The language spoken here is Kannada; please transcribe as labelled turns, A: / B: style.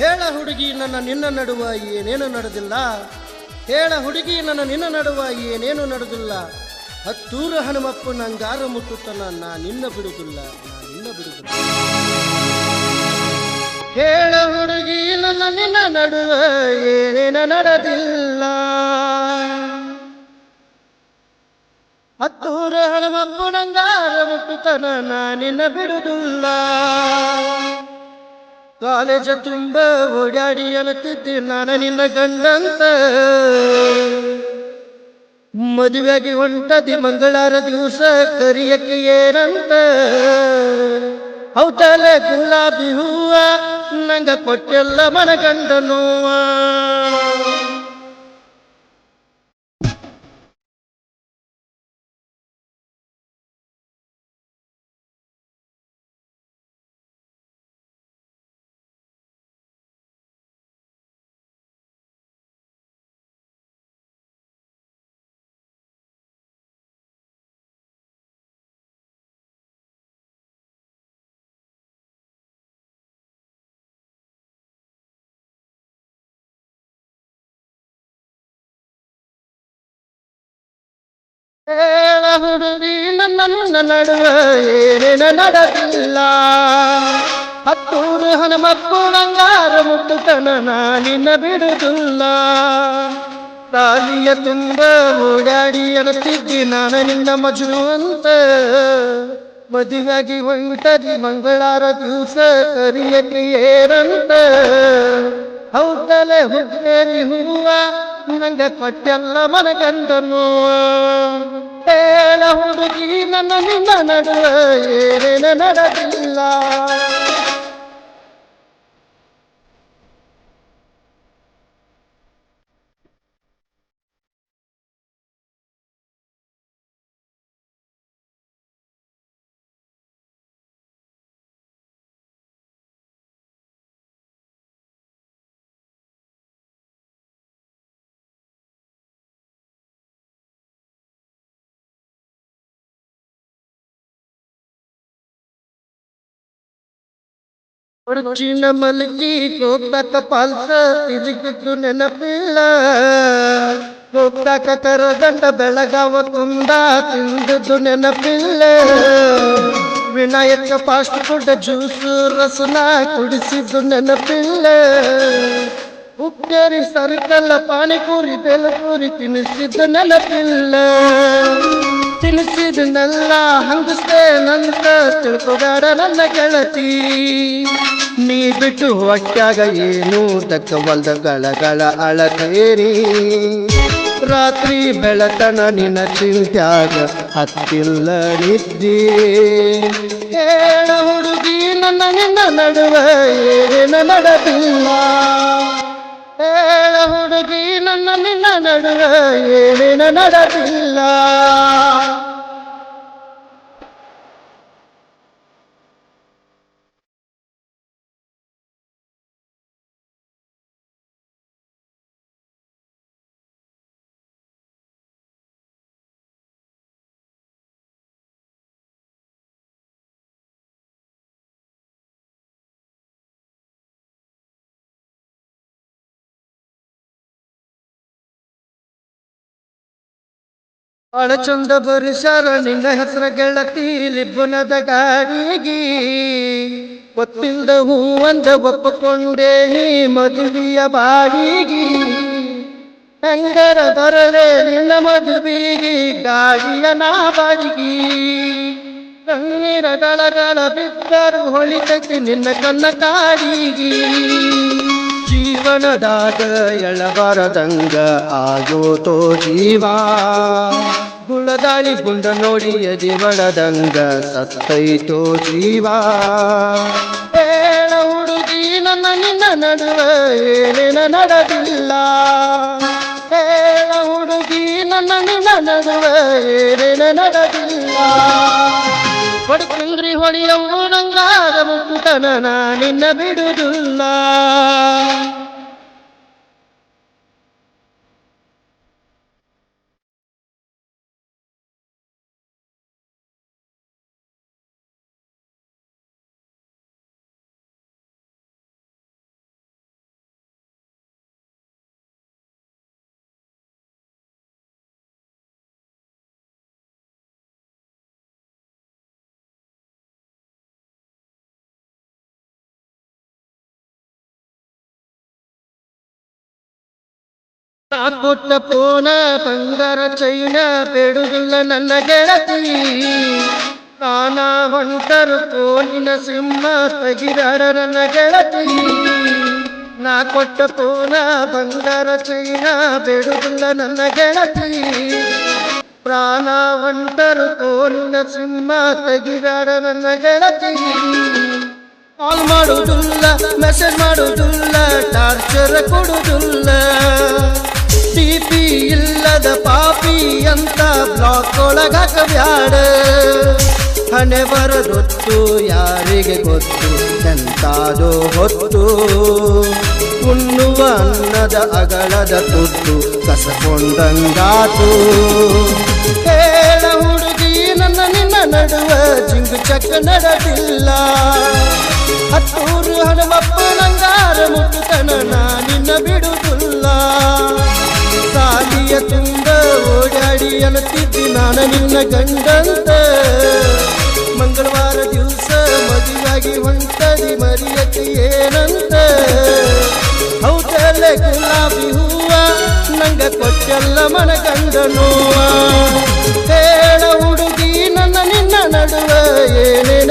A: ಹೇಳ ಹುಡುಗಿ, ನನ್ನ ನಿನ್ನ ನಡುವ ಏನೇನು ನಡೆದಿಲ್ಲ? ಹೇಳ ಹುಡುಗಿ, ನನ್ನ ನಿನ್ನ ನಡುವ ಏನೇನು ನಡೆದಿಲ್ಲ? ಹತ್ತೂರು ಹನುಮಪ್ಪ ನಂಗಾರ ಮುಟ್ಟುತ್ತನ ನಾ ನಿನ್ನ ಬಿಡುದಿಲ್ಲ, ನಾ ನಿನ್ನ ಬಿಡುದಿಲ್ಲ. ಹೇಳ ಹುಡುಗಿ, ನನ್ನ ನಿನ್ನ ನಡುವ ಏನೇನು ನಡೆದಿಲ್ಲ? ಹತ್ತೂರ ಹನುಮಪ್ಪನಂಗಾರ ನಂಗಾರ ಮುಟ್ಟುತನ ನಾ ನಿನ್ನ ಬಿಡುದಿಲ್ಲ. ಕಾಲೇಜ ತುಂಬ ಓಡಾಡಿ ಅಲತ್ತಿದ್ದೆ ನಾನು ನಿನ್ನ ಗಂಡಂತ. ಮದುವೆಗೆ ಹೊಂಟದಿ ಮಂಗಳಾರ ದಿವಸ ಕರಿಯಕ್ಕೆ ಏನಂತ. ಹೌದಲ್ಲ ಗುಲಾಬಿ ಹೂವ, ನಂಗ ಕೊಟ್ಟೆಲ್ಲ ಮನಗಂಡ ನೋವ. ನನ್ನ ಹತ್ತೂರು ಹನುಮಪ್ಪು ಬಂಗಾರ ಮುಟ್ಟುತನ ನಾನಿನ ಬಿಡುದಿಲ್ಲ ತಾಲಿಯ ತುಂಬ ಓಡಾಡಿ ಎರುತ್ತಿದ್ದಿ ನಾನು ನಿನ್ನ ಮಜುವಂತ, ಮದುವಾಗಿ ಒಂಟರಿ ಮಂಗಳಾರ ದಿವಸ ಕರಿಯಲ್ಲಿ ಏರಂತ. ಹೌದಲೆ ಹುಕ್ಕೇರಿ ಹೂವ. ನಂಗೆ ಕೊಟ್ಟೆಲ್ಲ ಮನಗಂದನು. ಹೇಳ ಹುಡುಗಿ ನನ್ನ ನಿನ್ನ ನಡುವೆ ಏನೇನು ನಡೆದಿಲ್ಲ. ಚಿನ್ನ ಮಲಗಿ ಹೋಗ್ತಾಕ ಪಾಲ್ಸ ತಿರುಗಿದ್ದು ನೆನಪಿಲ್ಲ. ಹೋಗ್ತಾಕ ಕರದಂಡ ಬೆಳಗಾವ ತುಂಬ ತಿಂದದ್ದು ನೆನಪಿಲ್ಲ. ವಿನಾಯಕ ಫಾಸ್ಟ್ ಫುಡ್ ಜ್ಯೂಸು, ರಸನ ಕುಡಿಸಿದ್ದು ನೆನಪಿಲ್ಲ. ಉಪ್ಪೇರಿ ಸರ್ಕಲ್ಲ, ಪಾನಿಪೂರಿ ಬೆಲಪೂರಿ ತಿನ್ನಿಸಿದ್ದು ನೆನಪಿಲ್ಲ. ತಿನ್ನಿಸಿದನ್ನೆಲ್ಲ ಹಂಗಸ್ತೇನಂತ ತಿಳ್ಕೊಬೇಡ ನನ್ನ ಗೆಳತಿ. ನೀ ಬಿಟ್ಟು ಹೊಟ್ಟಾಗ ಏನು ದಕ್ಕವಲ್ದ ಗಳಗಳ ಅಳತೇರಿ. ರಾತ್ರಿ ಬೆಳತನ ನಿನ್ನ ಚಿಂತ್ಯಾಗ ಹತ್ತಿಲ್ಲ ಹೇಳ ಹುಡುಗಿ, ನನ್ನ ನಿನ್ನ ನಡುವೆ ಏನ ನಡೆದಿಲ್ಲ. ಹೇಳ ಹುಡುಗಿ, ನನ್ನ ನಿನ್ನ ನಡುವೆ ಏನೇನ ನಡೆದಿಲ್ಲ. ಬಾಳ ಚಂದ ಬರಿಸಾರ ನಿನ್ನ ಹೆಸರ ಗೆಳತಿ ಲಿಬ್ಬುನದ ಗಾಡಿಗೆ. ಗೊತ್ತಿಲ್ದ ಹೂವಂದ ಒಪ್ಪಕೊಂಡೆ ಮದುವೆಯ ಬಾಡಿಗಿ. ಹೆಂಗರ ಬರಲೆ ನಿನ್ನ ಮದುವೆಗಿ ಗಾಡಿಯ ನಾ ಬಾಡಿಗಿ ಕಣ್ಣೀರ ಗಳಗಳ ಬಿದ್ದರು ಹೊಳಿತಕ್ಕೆ ನಿನ್ನ ಕನ್ನ ಕಾಡಿಗಿ. ಜೀವನದಾಗ ಎಳಬಾರದಂಗ ಆಗೋತೋ ಜೀವ. ಗುಳದಾಳಿ ಗುಂಡ ನೋಡಿ ಎದಿಬಡದಂಗ ಸತ್ತೈತೋ ಜೀವ. ಹೇಳ ಹುಡುಗಿ, ನನ್ನ ನಿನ್ನ ನಡುವೆ ಏನೇನ ನಡೆದಿಲ್ಲ. ಹೇಳ ಹುಡುಗಿ, ನನ್ನ ನಿನ್ನ ನಡುವೆ ಏನೇನ ನಡೆದಿಲ್ಲ. ಹೊಡ್ಕಂಗ್ರಿ ಹೊಳೆಯವು ನಂಗಾದ ಮುಟ್ಟುತನ ನಾ ನಿನ್ನ ಬಿಡುದಿಲ್ಲ ತಾ ಕೊಟ್ಟ ಪೋನ ಬಂಗಾರ ಚೈನ ಬೇಡುದಿಲ್ಲ ನನ್ನ ಗೆಳತಿ ನಾನ ಹೊಂಟರು ಪೋನಿನ ಸಿಂಹ ತೆಗಿದಾರ ನನ್ನ ಗೆಳತಿ ನಾ ಕೊಟ್ಟ ಪೋನ ಬಂಗಾರ ಚೈನ ಬೇಡುದಿಲ್ಲ ನನ್ನ ಗೆಳತಿ ಪ್ರಾಣ ಹೊಂಟರು ಪೋನಿನ ಸಿಂಹ ತೆಗಿದಾರ ನನ್ನ ಗೆಳತಿ ಕಾಲ್ ಮಾಡುವುದಿಲ್ಲ ಮೆಸೇಜ್ ಮಾಡುವುದಿಲ್ಲ ಟಾರ್ಚರ್ ಕೊಡುವುದಿಲ್ಲ ಟಿ ಪಿ ಇಲ್ಲದ ಪಾಪಿ ಅಂತ ಬ್ಲಾಕ್ ಒಳಗಾಕ ಬ್ಯಾಡ ಹಣೆ ಬರದೊತ್ತು ಯಾರಿಗೆ ಗೊತ್ತು? ಎಂತಾದೋ ಹೊತ್ತು. ಉಣ್ಣುವ ಅನ್ನದ ಅಗಳದ ತುತ್ತು ಕಸಕೊಂಡಂಗಾತು. ಹೇಳ ಹುಡುಗಿ, ನನ್ನ ನಿನ್ನ ನಡುವ ಜಿಂಗು ಚಕ್ಕ ನಡದಿಲ್ಲ. ಹತ್ತೂರು ಹನುಮಪ್ಪ ನಂಗಾರ ಮುಟ್ಟುತನ ನಿನ್ನ ಬಿಡುವುದಿಲ್ಲ ಓಡಾಡಿ ನಾನ ನಾನು ನಿನ್ನ ಗಂಡಂತ. ಮಂಗಳವಾರ ದಿವಸ ಮದುವಾಗಿ ಹೊಂಟದಿ ಮರಿಯತಿ ಏನಂತ. ಹೌದಲ್ಲೇ ಗುಲಾಬಿ ಹೂವ, ನಂಗ ಕೊಟ್ಟೆಲ್ಲ ಮನ ನೋವ ಹೇಳ ಹುಡುಗಿ, ನನ್ನ ನಿನ್ನ ನಡುವ ಏನೇನ